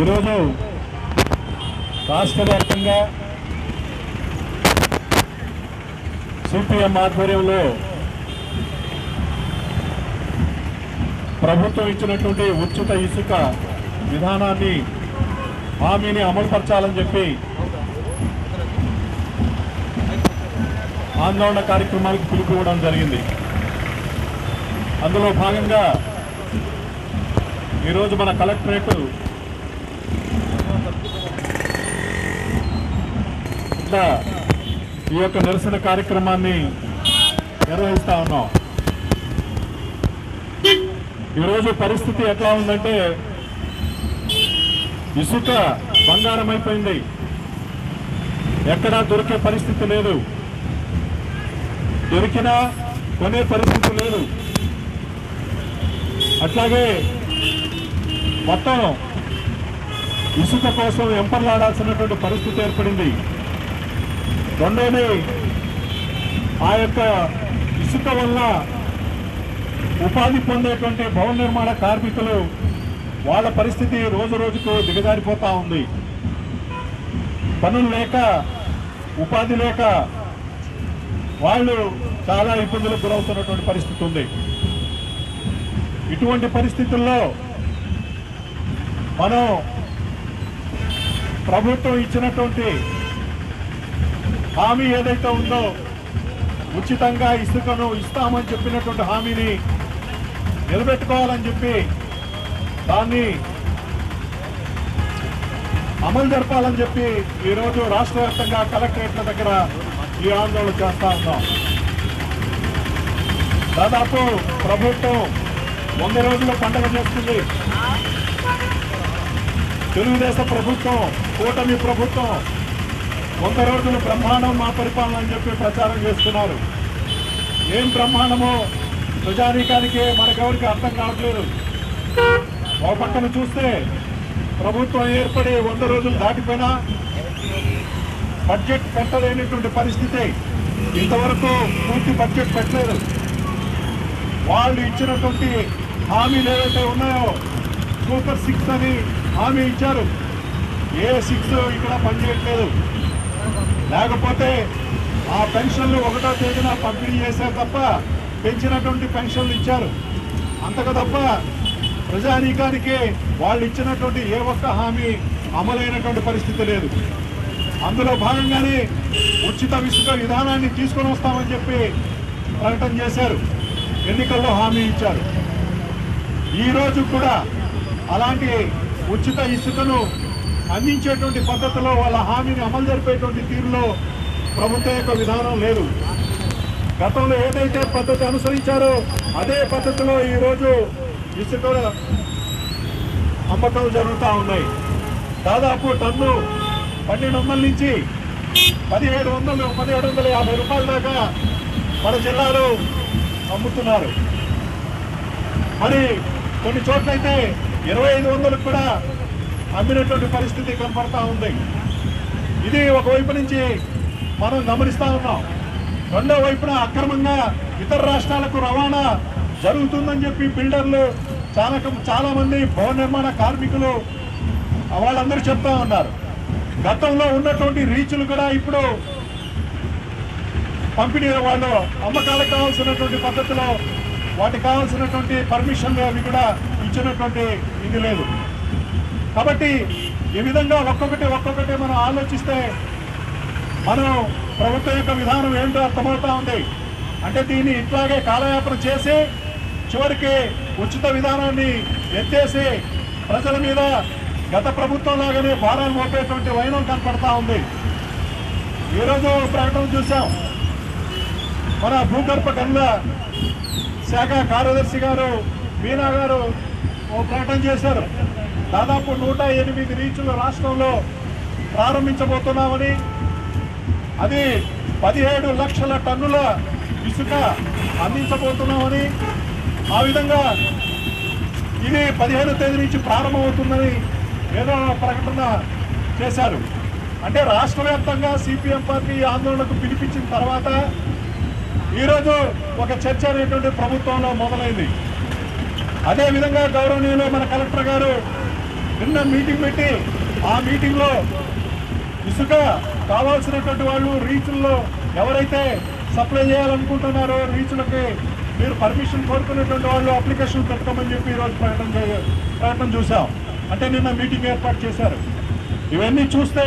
ఈరోజు రాష్ట్ర వ్యాప్తంగా సిపిఎం ఆధ్వర్యంలో ప్రభుత్వం ఇచ్చినటువంటి ఉచిత ఇసుక విధానాన్ని హామీని అమలుపరచాలని చెప్పి ఆందోళన కార్యక్రమాలకు పిలుపు ఇవ్వడం జరిగింది. అందులో భాగంగా ఈరోజు మన కలెక్టరేట్ ఇట్లా ఈ యొక్క నిరసన కార్యక్రమాన్ని నిర్వహిస్తా ఉన్నాం. ఈరోజు పరిస్థితి ఎట్లా ఉందంటే ఇసుక బంగారం అయిపోయింది. ఎక్కడా దొరికే పరిస్థితి లేదు. దొరికినా కొనే పరిస్థితి లేదు. అట్లాగే మొత్తం ఇసుక కోసం ఎంపర్లాడాల్సినటువంటి పరిస్థితి ఏర్పడింది. రెండోది ఆ యొక్క ఇసుక వల్ల ఉపాధి పొందేటువంటి భవన నిర్మాణ కార్మికులు వాళ్ళ పరిస్థితి రోజు రోజుకు దిగజారిపోతూ ఉంది. పనులు లేక ఉపాధి లేక వాళ్ళు చాలా ఇబ్బందులకు గురవుతున్నటువంటి పరిస్థితి ఉంది. ఇటువంటి పరిస్థితుల్లో మనం ప్రభుత్వం ఇచ్చినటువంటి హామీ ఏదైతే ఉందో ఉచితంగా ఇసుకను ఇస్తామని చెప్పినటువంటి హామీని నిలబెట్టుకోవాలని చెప్పి దాన్ని అమలు జరపాలని చెప్పి ఈరోజు రాష్ట్ర వ్యాప్తంగా కలెక్టరేట్ల దగ్గర ఈ ఆందోళన చేస్తా ఉన్నాం. దాదాపు ప్రభుత్వం వంద రోజుల పండుగ చేస్తుంది. తెలుగుదేశం ప్రభుత్వం కూటమి ప్రభుత్వం వంద రోజులు బ్రహ్మాండం మా పరిపాలన అని చెప్పి ప్రచారం చేస్తున్నారు. ఏం బ్రహ్మాండమో ప్రజానీకానికి మనకెవరికి అర్థం కావట్లేదు. ఒక పక్కన చూస్తే ప్రభుత్వం ఏర్పడి వంద రోజులు దాటిపోయినా బడ్జెట్ పెట్టలేనటువంటి పరిస్థితి. ఇంతవరకు పూర్తి బడ్జెట్ పెట్టలేదు. వాళ్ళు ఇచ్చినటువంటి హామీలు ఏవైతే ఉన్నాయో సూపర్ సిక్స్ అని హామీ ఇచ్చారు. ఏ సిక్స్ ఇక్కడ పనిచేయట్లేదు. లేకపోతే ఆ పెన్షన్లు ఒకటో తేదీన పంపిణీ చేశారు తప్ప పెంచినటువంటి పెన్షన్లు ఇచ్చారు. అంతకు తప్ప ప్రజానీకానికి వాళ్ళు ఇచ్చినటువంటి ఏ ఒక్క హామీ అమలైనటువంటి పరిస్థితి లేదు. అందులో భాగంగానే ఉచిత విసుక విధానాన్ని తీసుకొని వస్తామని చెప్పి ప్రకటన చేశారు. ఎన్నికల్లో హామీ ఇచ్చారు. ఈరోజు కూడా అలాంటి ఉచిత ఇసుకను అందించేటువంటి పద్ధతిలో వాళ్ళ హామీని అమలు జరిపేటువంటి తీరులో ప్రభుత్వం యొక్క విధానం లేదు. గతంలో ఏదైతే పద్ధతి అనుసరించారో అదే పద్ధతిలో ఈరోజు ఇసుక అమ్మకాలు జరుగుతూ ఉన్నాయి. దాదాపు టన్ను పన్నెండు వందల నుంచి పదిహేడు వందలు పదిహేడు వందల యాభై రూపాయల దాకా మన జిల్లాలో అమ్ముతున్నారు. మరి కొన్ని చోట్లయితే ఇరవై ఐదు వందలకు కూడా అమ్మినటువంటి పరిస్థితి కనపడతా ఉంది. ఇది ఒకవైపు నుంచి మనం గమనిస్తూ ఉన్నాం. రెండో వైపున అక్రమంగా ఇతర రాష్ట్రాలకు రవాణా జరుగుతుందని చెప్పి బిల్డర్లు చాలా చాలామంది భవన నిర్మాణ కార్మికులు వాళ్ళందరూ చెప్తా ఉన్నారు. గతంలో ఉన్నటువంటి రీచ్లు కూడా ఇప్పుడు పంపిణీ వాళ్ళు అమ్మకాలకు కావాల్సినటువంటి పద్ధతిలో వాటికి కావాల్సినటువంటి పర్మిషన్లు అవి కూడా ఇచ్చినటువంటి ఇది లేదు. కాబట్టి ఈ విధంగా ఒక్కొక్కటి ఒక్కొక్కటి మనం ఆలోచిస్తే మనం ప్రభుత్వం యొక్క విధానం ఏంటో అర్థమవుతా ఉంది. అంటే దీన్ని ఇట్లాగే కాలయాపన చేసి చివరికి ఉచిత విధానాన్ని ఎత్తేసి ప్రజల మీద గత ప్రభుత్వం లాగానే భారాలు మోపేటువంటి వైనం కనపడతా ఉంది. ఈరోజు ప్రకటన చూసాం మన భూగర్భ గనుల శాఖ కార్యదర్శి గారు మీనా గారు ఓ ప్రకటన చేశారు. దాదాపు నూట ఎనిమిది రీచ్లు రాష్ట్రంలో ప్రారంభించబోతున్నామని అది పదిహేడు లక్షల టన్నుల ఇసుక అందించబోతున్నామని ఆ విధంగా ఇది పదిహేను తేదీ నుంచి ప్రారంభమవుతుందని ఏదో ప్రకటన చేశారు. అంటే రాష్ట్ర వ్యాప్తంగా సిపిఎం పార్టీ ఈ ఆందోళనకు పిలిపించిన తర్వాత ఈరోజు ఒక చర్చ అనేటువంటి ప్రభుత్వంలో మొదలైంది. అదేవిధంగా గౌరవనీయులు మన కలెక్టర్ గారు నిన్న మీటింగ్ పెట్టి ఆ మీటింగ్లో ఇసుక కావాల్సినటువంటి వాళ్ళు రీచుల్లో ఎవరైతే సప్లై చేయాలనుకుంటున్నారో రీచులకి మీరు పర్మిషన్ కోరుకునేటువంటి వాళ్ళు అప్లికేషన్ పెట్టుకోమని చెప్పి ఈరోజు ప్రకటన చేయ ప్రకటన చూసాం అంటే నిన్న మీటింగ్ ఏర్పాటు చేశారు. ఇవన్నీ చూస్తే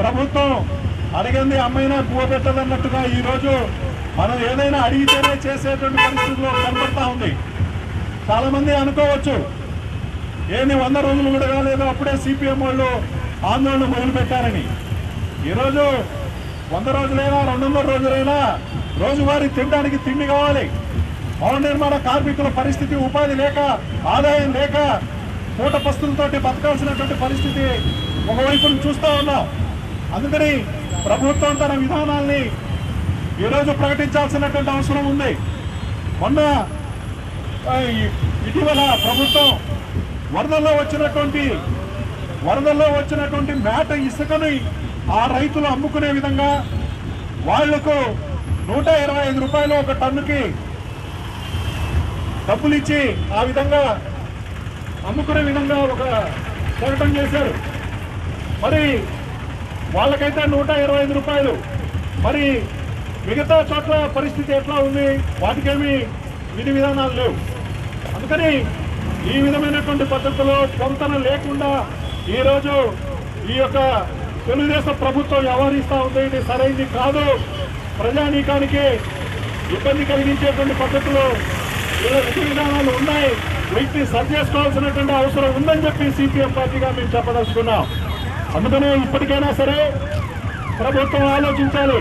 ప్రభుత్వం అడిగింది అమ్మైనా పువ్వ పెట్టదన్నట్టుగా ఈరోజు మనం ఏదైనా అడిగితేనే చేసేటువంటి పరిస్థితుల్లో కనబడతా ఉంది. చాలామంది అనుకోవచ్చు ఏంది వంద రోజులు కూడా కాలేదు అప్పుడే సిపిఎం వాళ్ళు ఆందోళన మొదలుపెట్టారని. ఈరోజు వంద రోజులైనా రెండు వందల రోజులైనా రోజువారీ తినడానికి తిండి కావాలి. భవన నిర్మాణ కార్మికుల పరిస్థితి ఉపాధి లేక ఆదాయం లేక పూట పస్తులతోటి బతకాల్సినటువంటి పరిస్థితి ఒకవైపు చూస్తూ ఉన్నాం. అందుకని ప్రభుత్వం తన విధానాల్ని ఈరోజు ప్రకటించాల్సినటువంటి అవసరం ఉంది. మొన్న ఇటీవల ప్రభుత్వం వరదల్లో వచ్చినటువంటి వరదల్లో వచ్చినటువంటి మేట ఇసుకని ఆ రైతులు అమ్ముకునే విధంగా వాళ్ళకు నూట ఇరవై ఐదు రూపాయలు ఒక టన్నుకి డబ్బులు ఇచ్చి ఆ విధంగా అమ్ముకునే విధంగా ఒక ప్రకటన చేశారు. మరి వాళ్ళకైతే నూట ఇరవై ఐదు రూపాయలు. మరి మిగతా చోట్ల పరిస్థితి ఎట్లా ఉంది? వాటికేమీ విధి విధానాలు లేవు. అందుకని ఈ విధమైనటువంటి పద్ధతిలో పొంతన లేకుండా ఈరోజు ఈ యొక్క తెలుగుదేశం ప్రభుత్వం వ్యవహరిస్తూ ఉంది. ఇది సరైనది కాదు. ప్రజానీకానికి ఇబ్బంది కలిగించేటువంటి పద్ధతిలో ఇలా విధి విధానాలు ఉన్నాయి. వీటిని సరిచేసుకోవాల్సినటువంటి అవసరం ఉందని చెప్పి సిపిఎం పార్టీగా మేము చెప్పదలుచుకున్నాం. అందుకనే ఇప్పటికైనా సరే ప్రభుత్వం ఆలోచించాలి.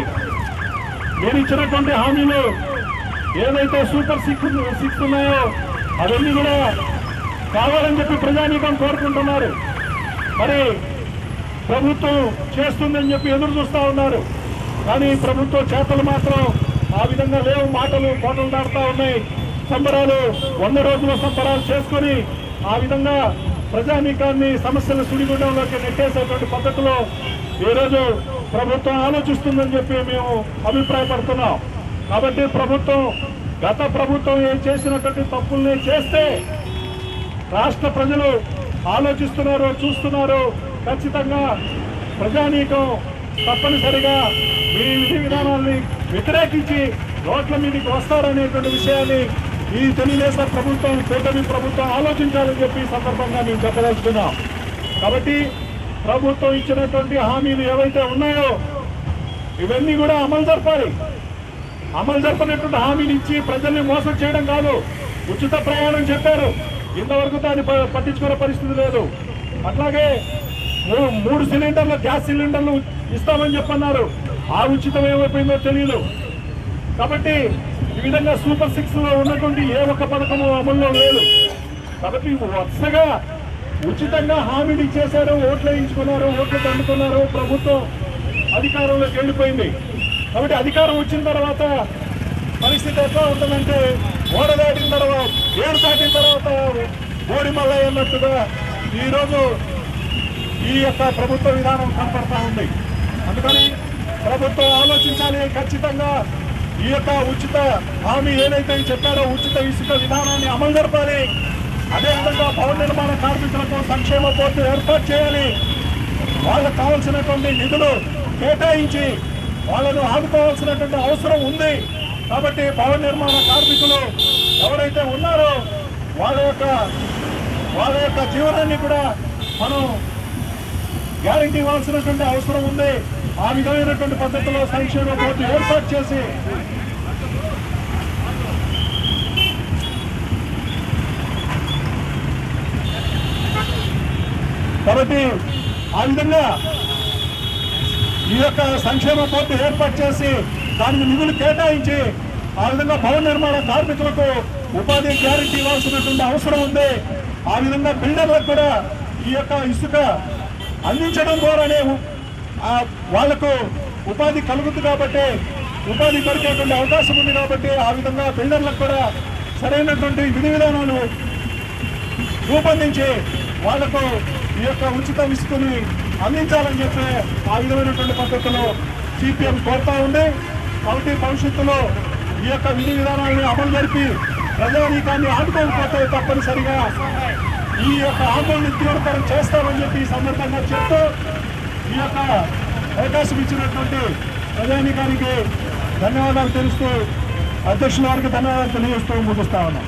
మీరు ఇచ్చినటువంటి హామీలు ఏదైతే సూపర్ సిక్స్ సిక్స్ ఉన్నాయో అవన్నీ కూడా కావాలని చెప్పి ప్రజానీకం కోరుకుంటున్నారు. మరి ప్రభుత్వం చేస్తుందని చెప్పి ఎదురు చూస్తూ ఉన్నారు. కానీ ప్రభుత్వ చేతలు మాత్రం ఆ విధంగా లేవు. మాటలు కోటలు దాడుతూ ఉన్నాయి. సంబరాలు వంద రోజుల సంబరాలు చేసుకొని ఆ విధంగా ప్రజానీకాన్ని సమస్యల సుడిగుండంలోకి నెట్టేసేటువంటి పద్ధతిలో ఈరోజు ప్రభుత్వం ఆలోచిస్తుందని చెప్పి మేము అభిప్రాయపడుతున్నాం. కాబట్టి ప్రభుత్వం గత ప్రభుత్వం ఏం చేసినటువంటి తప్పుల్ని చేస్తే రాష్ట్ర ప్రజలు ఆలోచిస్తున్నారు చూస్తున్నారు ఖచ్చితంగా ప్రజానీకం తప్పనిసరిగా మీ విధి విధానాల్ని వ్యతిరేకించి రోడ్ల మీదకి వస్తారనేటువంటి విషయాన్ని ఈ తెలుగుదేశం ప్రభుత్వం కూటమి ప్రభుత్వం ఆలోచించాలని చెప్పి సందర్భంగా మేము చెప్పదలుచుకున్నాం. కాబట్టి ప్రభుత్వం ఇచ్చినటువంటి హామీలు ఏవైతే ఉన్నాయో ఇవన్నీ కూడా అమలు జరపాలి. అమలు జరపనటువంటి హామీలు ఇచ్చి ప్రజల్ని మోసం చేయడం కాదు. ఉచిత ప్రయాణం చెప్పారు. ఇంతవరకు దాన్ని పట్టించుకునే పరిస్థితి లేదు. అట్లాగే మూడు సిలిండర్లు గ్యాస్ సిలిండర్లు ఇస్తామని చెప్పన్నారు. ఆ ఉచితం ఏమైపోయిందో తెలియదు కాబట్టి ఈ విధంగా సూపర్ సిక్స్లో ఉన్నటువంటి ఏ ఒక్క పథకము అమల్లో లేదు. కాబట్టి వరుసగా ఉచితంగా హామీలు ఇచ్చేశారు ఓట్లు వేయించుకున్నారు ఓట్లు దండుకున్నారు ప్రభుత్వం అధికారంలోకి వెళ్ళిపోయింది. కాబట్టి అధికారం వచ్చిన తర్వాత పరిస్థితి ఎట్లా ఉంటుందంటే ఓడదాటిన తర్వాత ఏడు దాటిన తర్వాత ఓడి మల్లయ్య అన్నట్టుగా ఈరోజు ఈ యొక్క ప్రభుత్వ విధానం కనపడతా ఉంది. అందుకని ప్రభుత్వం ఆలోచించాలి ఖచ్చితంగా. ఈ యొక్క ఉచిత హామీ ఏదైతే చెప్పారో ఉచిత ఇసుక విధానాన్ని అమలు జరపాలి. అదేవిధంగా భవన నిర్మాణ కార్మికులకు సంక్షేమ బోర్డు ఏర్పాటు చేయాలి. వాళ్ళకు కావాల్సినటువంటి నిధులు కేటాయించి వాళ్ళను ఆదుకోవాల్సినటువంటి అవసరం ఉంది. కాబట్టి భవన నిర్మాణ కార్మికులు ఎవరైతే ఉన్నారో వాళ్ళ యొక్క వాళ్ళ యొక్క జీవనాన్ని కూడా మనం గ్యారంటీ ఇవ్వాల్సినటువంటి అవసరం ఉంది. ఆ విధమైనటువంటి పద్ధతిలో సంక్షేమ బోర్డు ఏర్పాటు చేసి కాబట్టి ఆ విధంగా ఈ యొక్క సంక్షేమ బోర్డు ఏర్పాటు చేసి దానికి నిధులు కేటాయించి ఆ విధంగా భవన నిర్మాణ కార్మికులకు ఉపాధి గ్యారంటీ ఇవ్వాల్సినటువంటి అవసరం ఉంది. ఆ విధంగా బిల్డర్లకు కూడా ఈ యొక్క ఇసుక అందించడం ద్వారానే వాళ్ళకు ఉపాధి కలుగుతుంది కాబట్టి ఉపాధి దొరికేటువంటి అవకాశం ఉంది కాబట్టి ఆ విధంగా బిల్డర్లకు కూడా సరైనటువంటి విధి విధానాలు రూపొందించి వాళ్ళకు ఈ యొక్క ఉచిత ఇసుకని అందించాలని చెప్పి ఆ విధమైనటువంటి పద్ధతిలో సిపిఎం కోరుతా ఉంది. కాబట్టి భవిష్యత్తులో ఈ యొక్క విధి విధానాలను అమలు జరిపి ప్రజానీకాన్ని ఆదుకోకపోతే తప్పనిసరిగా ఈ యొక్క ఆందోళన తీవ్రతరం చేస్తామని చెప్పి ఈ సందర్భంగా చెప్తూ ఈ యొక్క అవకాశం ఇచ్చినటువంటి ప్రజానీకానికి ధన్యవాదాలు తెలుస్తూ అధ్యక్షుల వారికి ధన్యవాదాలు తెలియజేస్తూ ముగిస్తా ఉన్నాం.